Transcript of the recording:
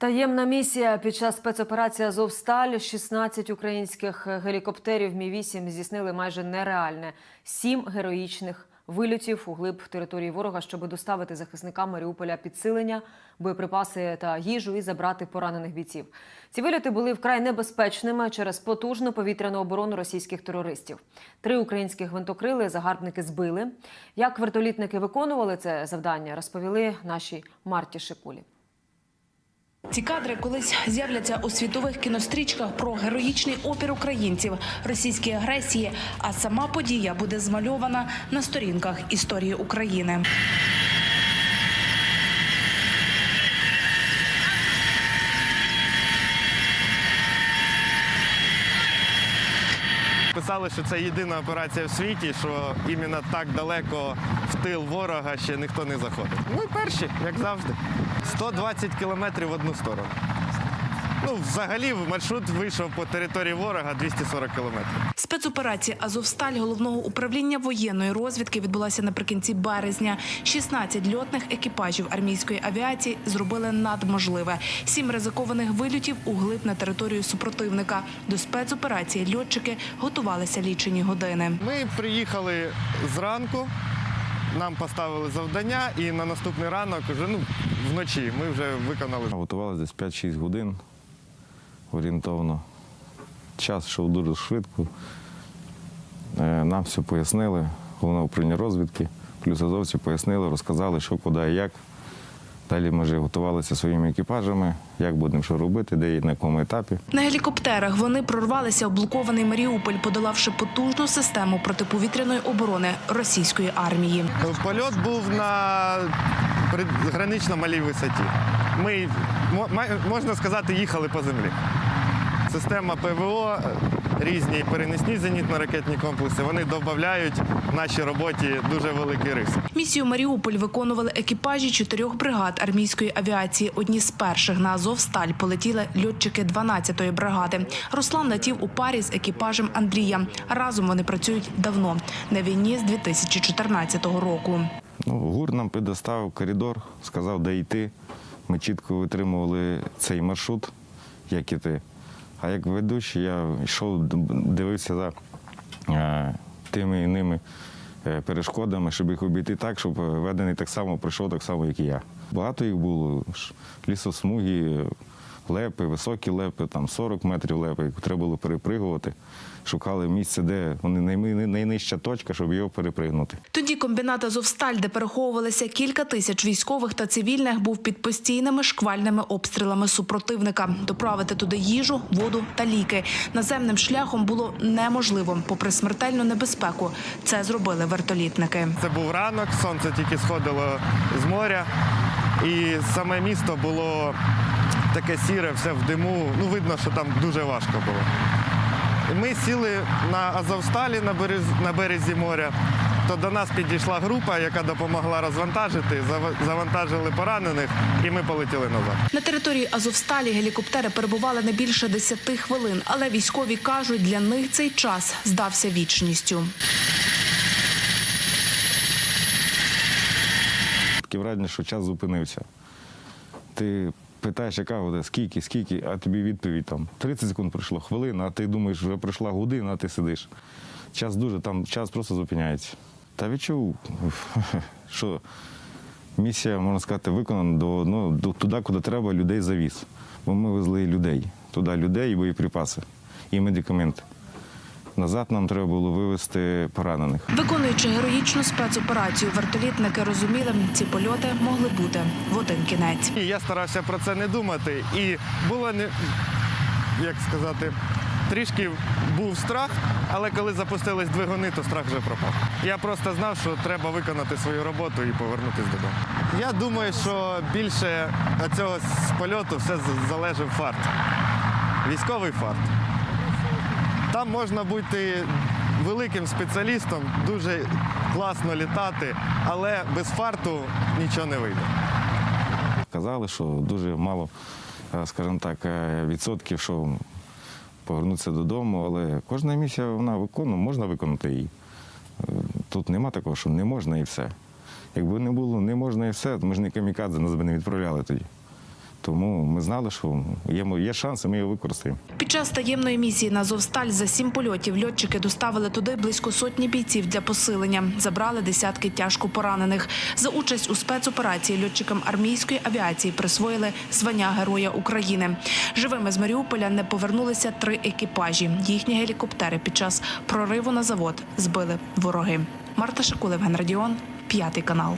Таємна місія під час спецоперації Азовсталь 16 українських гелікоптерів Мі 8 здійснили майже нереальне сім героїчних вильотів у глиб території ворога, щоб доставити захисникам Маріуполя підсилення, боєприпаси та їжу і забрати поранених бійців. Ці вильоти були вкрай небезпечними через потужну повітряну оборону російських терористів. Три українські гвинтокрили загарбники збили. Як вертолітники виконували це завдання, розповіли наші Марті Шикулі. Ці кадри колись з'являться у світових кінострічках про героїчний опір українців російській агресії. А сама подія буде змальована на сторінках історії України. Писали, що це єдина операція в світі, що іменно так далеко в тил ворога ще ніхто не заходить. Ми перші, як завжди. 120 кілометрів в одну сторону. Ну, взагалі, маршрут вийшов по території ворога 240 кілометрів. Спецоперація Азовсталь головного управління воєнної розвідки відбулася наприкінці березня. 16 льотних екіпажів армійської авіації зробили надможливе. Сім ризикованих вильотів у глиб на територію супротивника. До спецоперації льотчики готувалися лічені години. Ми приїхали зранку, нам поставили завдання, і на наступний ранок, вже, ну, вночі, ми вже виконали. Готувалися десь 5-6 годин орієнтовно. Час йшов дуже швидко. Е, Нам все пояснили, головне управління розвідки, плюс азовці пояснили, розказали, що, куди і як. Далі ми вже готувалися своїми екіпажами, як будемо що робити, де і на якому етапі. На гелікоптерах вони прорвалися в блокований Маріуполь, подолавши потужну систему протиповітряної оборони російської армії. Польот був на гранично малій висоті. Ми, можна сказати, їхали по землі. Система ПВО, різні перенесні зенітно-ракетні комплекси, вони додають нашій роботі дуже великий риск. Місію Маріуполь виконували екіпажі чотирьох бригад армійської авіації. Одні з перших на Азовсталь полетіли льотчики 12-ї бригади. Руслан летів у парі з екіпажем Андрія. Разом вони працюють давно на війні з 2014 року. Ну, ГУР нам предоставив коридор, сказав, де йти. Ми чітко витримували цей маршрут, як іти. А як ведучий, я йшов, дивився за е, тими і ними перешкодами, щоб їх обійти так, щоб ведений так само прийшов, так само, як і я. Багато їх було. Лісосмуги, лепи, високі лепи, там 40 метрів лепи, яку треба було перепригувати. Шукали місце, де вони найнижча точка, щоб його перепригнути. Тоді комбінат Азовсталь, де переховувалися кілька тисяч військових та цивільних, був під постійними шквальними обстрілами супротивника. Доправити туди їжу, воду та ліки наземним шляхом було неможливо, попри смертельну небезпеку. Це зробили вертолітники. Це був ранок, сонце тільки сходило з моря, і саме місто було таке сіре, все в диму. Ну, видно, що там дуже важко було. Ми сіли на Азовсталі на березі, на березі моря. То до нас підійшла група, яка допомогла розвантажити, завантажили поранених, і ми полетіли назад. На території Азовсталі гелікоптери перебували не більше 10 хвилин, але військові кажуть, для них цей час здався вічністю. Таке враження, що час зупинився. Ти питаєш, яка вода, скільки, скільки, а тобі відповідь там 30 секунд пройшло, хвилина, а ти думаєш, вже пройшла година, а ти сидиш. Час дуже, там час просто зупиняється. Та відчув, що місія, можна сказати, виконана до, ну, до, туди, куди треба, людей завіз. Бо ми везли людей. Туди людей і боєприпаси, і медикаменти. Назад нам треба було вивезти поранених. Виконуючи героїчну спецоперацію, вертолітники розуміли, ці польоти могли бути в один кінець. І я старався про це не думати. І було не як сказати, трішки був страх, але коли запустились двигуни, то страх вже пропав. Я просто знав, що треба виконати свою роботу і повернутися додому. Я думаю, що більше цього з польоту все з- залежив фарт. Військовий фарт. Там можна бути великим спеціалістом, дуже класно літати, але без фарту нічого не вийде. Казали, що дуже мало, е, скажімо так, е, відсотків, що повернутися додому, але кожна місія вона виконує, можна виконати її. Е, Тут нема такого, що не можна і все. Якби не було не можна і все, то ми ж не камікадзе, нас би не відправляли тоді. Тому ми знали, що є, є шанс, і ми його використаємо. Під час таємної місії на Азовсталь за сім польотів льотчики доставили туди близько сотні бійців для посилення. Забрали десятки тяжко поранених. За участь у спецоперації льотчикам армійської авіації присвоїли звання Героя України. Живими з Маріуполя не повернулися три екіпажі. Їхні гелікоптери під час прориву на завод збили вороги. Марта Шакулев, Ген Радіон, п'ятий канал.